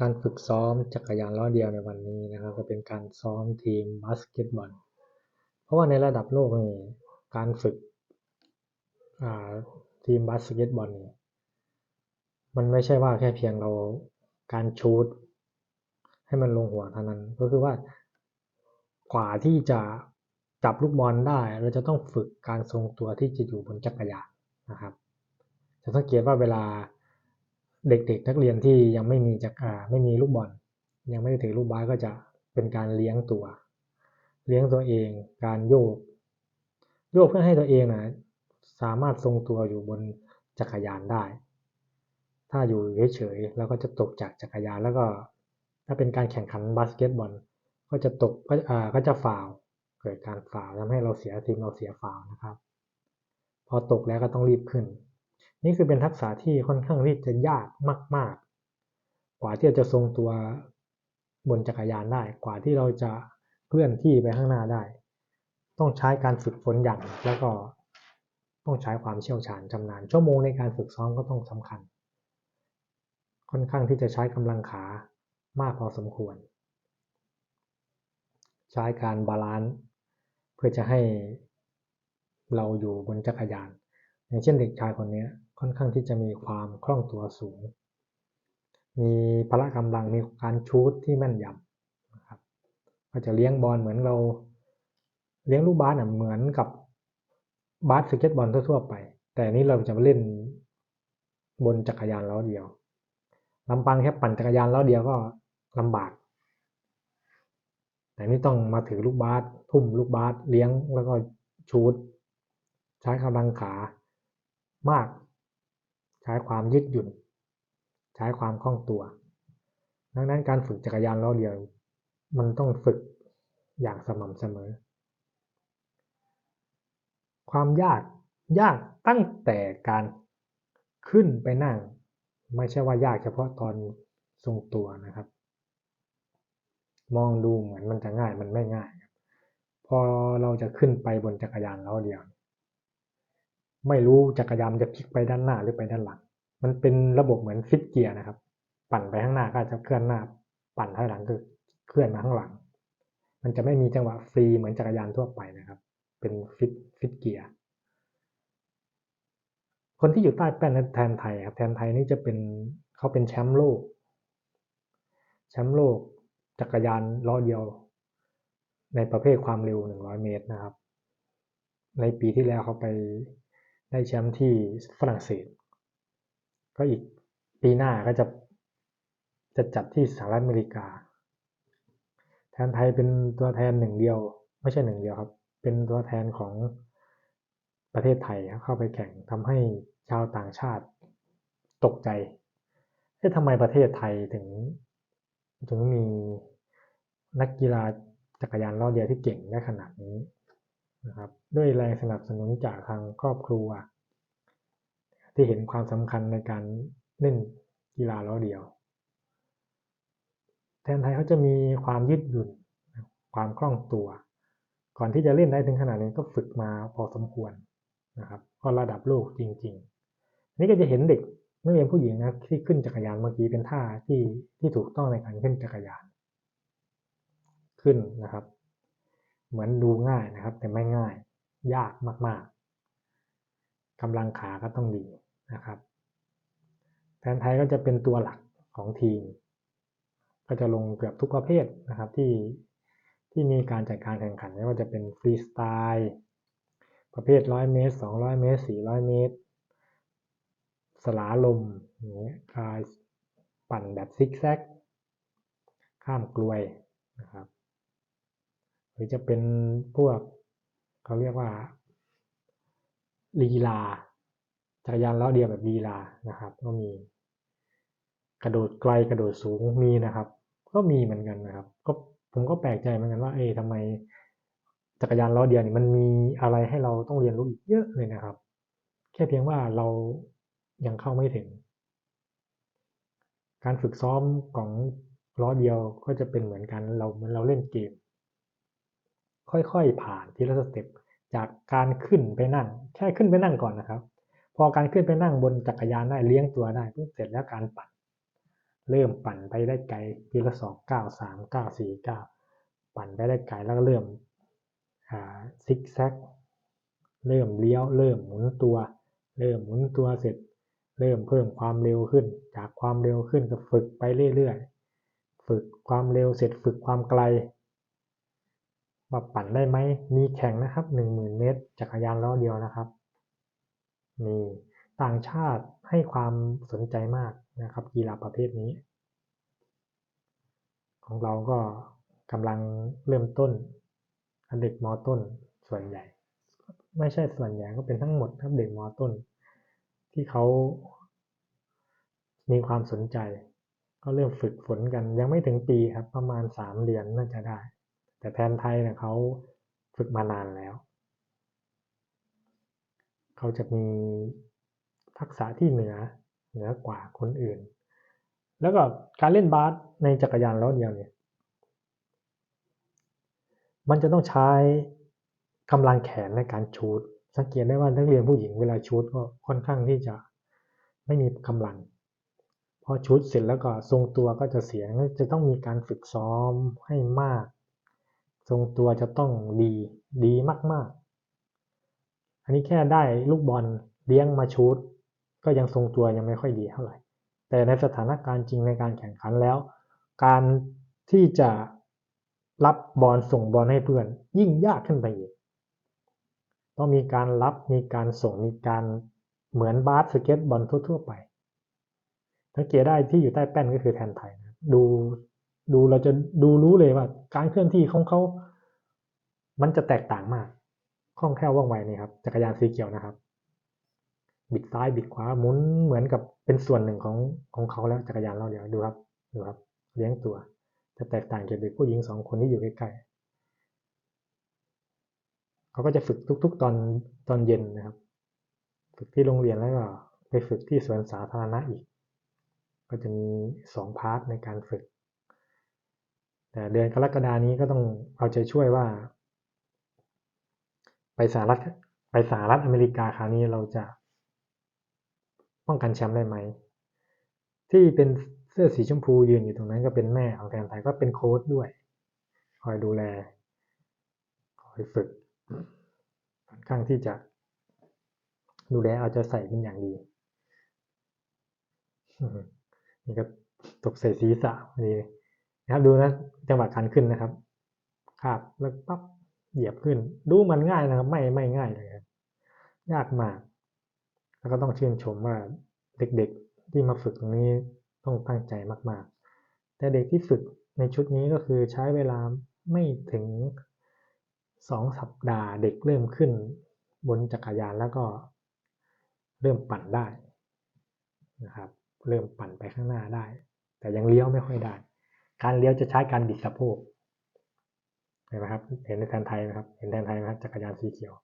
การฝึกซ้อมจักรยานล้อเดียวในวันนี้นะครับ ก็เป็นการซ้อมทีมบาสเกตบอล เพราะว่าในระดับโลกนี่การฝึกทีมบาสเกตบอลนี่มันไม่ใช่ว่าแค่เพียงเราการชูดให้มันลงหัวเท่านั้น ก็คือว่ากว่าที่จะจับลูกบอลได้ เราจะต้องฝึกการทรงตัวที่จะอยู่บนจักรยานนะครับ จะสังเกตว่าเวลา เด็กๆนักเรียนที่ยังไม่มีจักราไม่มีลูกบอล ยังไม่ได้ถือลูกบาสก็จะเป็นการเลี้ยงตัว เลี้ยงตัวเอง การโยก โยกเพื่อให้ตัวเองนะสามารถทรงตัวอยู่บนจักรยานได้ ถ้าอยู่เฉยๆแล้วก็จะตกจากจักรยานแล้วก็ ถ้าเป็นการแข่งขันบาสเกตบอล ก็จะตกก็อ่าก็จะฝ่าวเกิดการฝ่าวทำให้เราเสียทีมเราเสียฝ่าวนะครับ พอตกแล้วก็ต้องรีบขึ้น นี่คือเป็นทักษะที่ค่อนข้างที่จะยากมาก ๆ กว่าที่จะทรงตัวบนจักรยานได้ กว่าที่เราจะเคลื่อนที่ไปข้างหน้าได้ ต้องใช้การฝึกฝนอย่างแล้วก็ต้องใช้ความเชี่ยวชาญชำนาญชั่วโมงในการฝึกซ้อมก็ต้องสำคัญ ค่อนข้างที่จะใช้กำลังขามากพอสมควร ใช้การบาลานซ์เพื่อจะให้เราอยู่บนจักรยาน อย่างเช่นเด็กชายคนนี้ ค่อนข้างที่จะมีความคล่องตัวสูง มีพละกำลังมีการชูดที่แม่นยำนะครับก็จะเลี้ยงบอลเหมือนเราเลี้ยงลูกบาสเหมือนกับบาสสเก็ตบอลทั่วๆไป แต่นี้เราจะมาเล่นบนจักรยานล้อเดียวลำพังแค่ปั่นจักรยานล้อเดียวก็ลำบาก แต่นี่ต้องมาถือลูกบาสทุ่มลูกบาสเลี้ยงแล้วก็ชูดใช้กำลังขามาก ใช้ความยืดหยุ่น ใช้ความคล่องตัว ดังนั้นการฝึกจักรยานล้อเดียว มันต้องฝึกอย่างสม่ำเสมอ ความยากยากตั้งแต่การขึ้นไปนั่ง ไม่ใช่ว่ายากเฉพาะตอนทรงตัวนะครับ มองดูเหมือนมันจะง่ายมันไม่ง่าย พอเราจะขึ้นไปบนจักรยานล้อเดียว ไม่รู้จักรยานจะพลิกไปด้านหน้าหรือไปด้านหลัง มันเป็นระบบเหมือนฟิตเกียร์นะครับ ปั่นไปข้างหน้าก็จะเคลื่อนหน้า ปั่นถอยหลังก็เคลื่อนมาข้างหลัง มันจะไม่มีจังหวะฟรีเหมือนจักรยานทั่วไปนะครับ เป็นฟิตฟิตเกียร์คนที่อยู่ใต้แป้นแทนไทยครับแทนไทยนี่จะเป็นเขาเป็นแชมป์โลก แชมป์โลก จักรยานล้อเดียว ในประเภทความเร็ว 100 เมตรนะครับ ในปีที่แล้วเขาไปได้แชมป์ที่ฝรั่งเศส ก็อีกปีหน้าก็จะจะจัดที่สหรัฐอเมริกา แทนไทยเป็นตัวแทนหนึ่งเดียว ไม่ใช่หนึ่งเดียวครับ เป็นตัวแทนของประเทศไทยเข้าไปแข่งทำให้ชาวต่างชาติตกใจเอ๊ะทำไมประเทศไทยถึง ถึงมีนักกีฬาจักรยานล้อเดียวที่เก่งได้ขนาดนี้นะครับ ด้วยแรงสนับสนุนจากทางครอบครัว ที่เห็นความสำคัญในการเล่นกีฬาล้อเดียว แทนไทยเขาจะมีความยืดหยุ่น ความคล่องตัว ก่อนที่จะเล่นได้ถึงขนาดนี้ก็ฝึกมาพอสมควรนะครับก็ระดับโลกจริง ๆ นี่ก็จะเห็นเด็กนักเรียนผู้หญิงนะที่ขึ้นจักรยานเมื่อกี้เป็นท่าที่ที่ถูกต้องในการขึ้นจักรยาน ขึ้นนะครับ เหมือนดูง่ายนะครับ แต่ไม่ง่าย ยากมากๆกำลังขาก็ต้องดี นะครับแทนไทยก็จะเป็นตัวหลักของทีม ก็จะลงเกือบทุกประเภทนะครับที่ที่มีการจัดการแข่งขันไม่ว่าจะเป็นฟรีสไตล์ประเภท 100 เมตร 200 เมตร 400 เมตร สลาลมอย่างนี้การปั่นแบบซิกแซก ข้ามกลวยนะครับหรือจะเป็นพวกเขาเรียกว่าลีลา จักรยานล้อเดียวแบบลีลานะครับ ก็มี กระโดดไกลกระโดดสูงมีนะครับ ก็มีเหมือนกันนะครับ ก็ผมก็แปลกใจเหมือนกันว่าเอ๊ะทำไมจักรยานล้อเดียวนี่มันมีอะไรให้เราต้องเรียนรู้อีกเยอะเลยนะครับ แค่เพียงว่าเรายังเข้าไม่ถึง การฝึกซ้อมของล้อเดียวก็จะเป็นเหมือนกันเราเหมือนเราเล่นเกม ค่อยๆผ่านทีละสเต็ปจากการขึ้นไปนั่ง แค่ขึ้นไปนั่งก่อนนะครับ พอการขึ้นไปนั่งบนจักรยานได้เลี้ยงตัวได้ปุ๊บเสร็จแล้วการปั่น เริ่มปั่นไปได้ไกลทีละสองเก้าสามเก้าสี่เก้าปั่นไปได้ไกลแล้วก็เริ่มซิกแซกเริ่มเลี้ยว เริ่มหมุนตัว เริ่มหมุนตัวเสร็จ เริ่มเพิ่มความเร็วขึ้น จากความเร็วขึ้นก็ฝึกไปเรื่อยๆ ฝึกความเร็วเสร็จฝึกความไกลว่าปั่นได้ไหมมีแข่งนะครับหนึ่งหมื่นเมตร จักรยานล้อเดียวนะครับ มีต่างชาติให้ความสนใจมากนะครับ กีฬาประเภทนี้ ของเราก็กำลังเริ่มต้นเด็กมอต้นส่วนใหญ่ ไม่ใช่ส่วนใหญ่ก็เป็นทั้งหมดครับเด็กมอต้น ที่เขามีความสนใจ ก็เริ่มฝึกฝนกัน ยังไม่ถึงปีครับ ประมาณสามเดือนน่าจะได้ แต่แทนไทยเนี่ยเขาฝึกมานานแล้ว เขาจะมีทักษะที่เหนือเหนือกว่าคนอื่น แล้วก็การเล่นบาสในจักรยานล้อเดียวเนี่ย มันจะต้องใช้กำลังแขนในการชูดสังเกตได้ว่านักเรียนผู้หญิงเวลาชูดก็ค่อนข้างที่จะไม่มีกำลัง พอชูดเสร็จแล้วก็ทรงตัวก็จะเสียจะต้องมีการฝึกซ้อมให้มาก ทรงตัวจะต้องดีดีมากๆ อันนี้แค่ได้ลูกบอลเลี้ยงมาชูดก็ยังทรงตัวยังไม่ค่อยดีเท่าไหร่ แต่ในสถานการณ์จริงในการแข่งขันแล้ว การที่จะรับบอลส่งบอลให้เพื่อนยิ่งยากขึ้นไปอีกต้องมีการรับมีการส่งมีการเหมือนบาสสเก็ตบอลทั่วๆไปสังเกตได้ที่อยู่ใต้แป้นก็คือแทนไทยนะดูดูเราจะดูรู้เลยว่า การเคลื่อนที่ของเขา มันจะแตกต่างมาก คล่องแคล่วว่องไวนี่ครับจักรยานสีเขียวนะครับ บิดซ้ายบิดขวาหมุนเหมือนกับเป็นส่วนหนึ่งของของเขาแล้วจักรยานเราเดี๋ยวดูครับดูครับ เลี้ยงตัว จะแตกต่างจากเด็กผู้หญิงสองคนที่อยู่ใกล้ๆเขาก็จะฝึกทุก ๆ ตอนตอนเย็นนะครับ ฝึกที่โรงเรียนแล้วก็ไปฝึกที่สวนสาธารณะอีก ก็จะมีสองพาร์ทในการฝึกแต่เดือนกรกฎานี้ก็ต้องเอาใจช่วยว่า ไปสหรัฐไปสหรัฐอเมริกาคราวนี้เราจะป้องกันแชมป์ได้ไหม ที่เป็นเสื้อสีชมพูยืนอยู่ตรงนั้นก็เป็นแม่ของแทนไทยก็เป็นโค้ชด้วย คอยดูแล คอยฝึกค่อนข้างที่จะ ดูแลเอาใจใส่เป็นอย่างดีนี่ก็ตกใส่ศีรษะพอดีนะครับดูนะจังหวะการขึ้นนะครับครับแล้วปั๊บ เหยียบขึ้น ดูมันง่ายนะครับ ไม่ไม่ง่ายเลยครับยากมาก แล้วก็ต้องชื่นชมว่าเด็กๆที่มาฝึกตรงนี้ต้องตั้งใจมากๆ แต่เด็กที่ฝึกในชุดนี้ก็คือใช้เวลาไม่ถึงสองสัปดาห์เด็กเริ่มขึ้นบนจักรยานแล้วก็เริ่มปั่นได้นะครับ เริ่มปั่นไปข้างหน้าได้ แต่ยังเลี้ยวไม่ค่อยได้ การเลี้ยวจะใช้การบิดสะโพก เห็นไหมครับ เห็นในแทนไทยนะครับ เห็นแทนไทยไหมครับจักรยานสีเขียว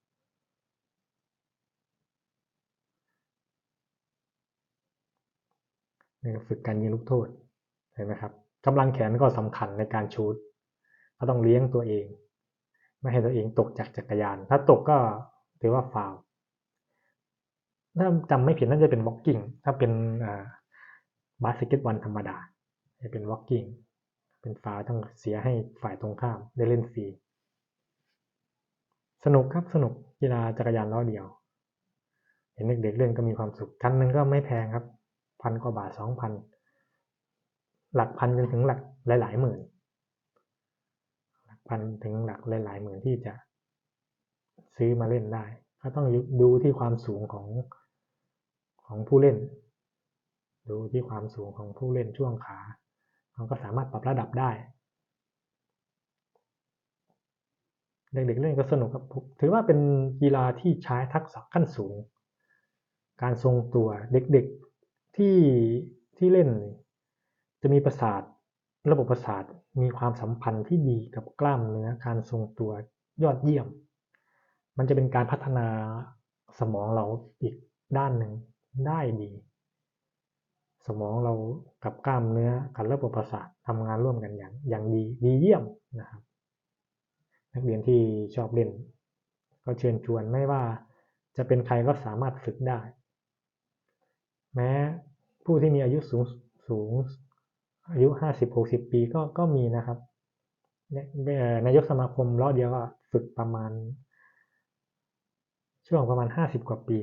นี่ฝึกการยิงลูกโทษเห็นไหมครับกำลังแขนก็สำคัญในการชูดก็ต้องเลี้ยงตัวเอง ไม่ให้ตัวเองตกจากจักรยาน ถ้าตกก็ถือว่าฟาวถ้าจำไม่ผิดน่าจะเป็นวอล์กกิ้งถ้าเป็นบาสเกตบอลธรรมดาจะเป็นวอล์กกิ้ง เป็นฟาวต้องเสียให้ฝ่ายตรงข้ามได้เล่นฟรี สนุกครับสนุกกีฬาจักรยานล้อเดียว เห็นเด็กๆเล่นก็มีความสุขคันหนึ่งก็ไม่แพงครับ พันกว่าบาทสองพันหลักพันจนถึงหลักหลายๆหมื่น หลักพันถึงหลักหลายๆหมื่นที่จะซื้อมาเล่นได้ก็ต้องดูที่ความสูงของของผู้เล่น ดูที่ความสูงของผู้เล่นช่วงขา เขาก็สามารถปรับระดับได้ เด็กๆเล่นก็สนุกครับถือว่าเป็นกีฬาที่ใช้ทักษะขั้นสูง การทรงตัวเด็กๆที่ที่เล่น จะมีประสาทระบบประสาทมีความสัมพันธ์ที่ดีกับกล้ามเนื้อการทรงตัวยอดเยี่ยม มันจะเป็นการพัฒนาสมองเราอีกด้านหนึ่งได้ดี สมองเรากับกล้ามเนื้อกับระบบประสาททำงานร่วมกันอย่างอย่างดีดีเยี่ยมนะครับ นักเรียนที่ชอบเล่น ก็เชิญชวนไม่ว่าจะเป็นใครก็สามารถฝึกได้ แม้ผู้ที่มีอายุสูงสูงอายุห้าสิบหกสิบปีก็ก็มีนะครับนายกสมาคมล้อเดียวก็ฝึกประมาณ ช่วงประมาณห้าสิบกว่าปี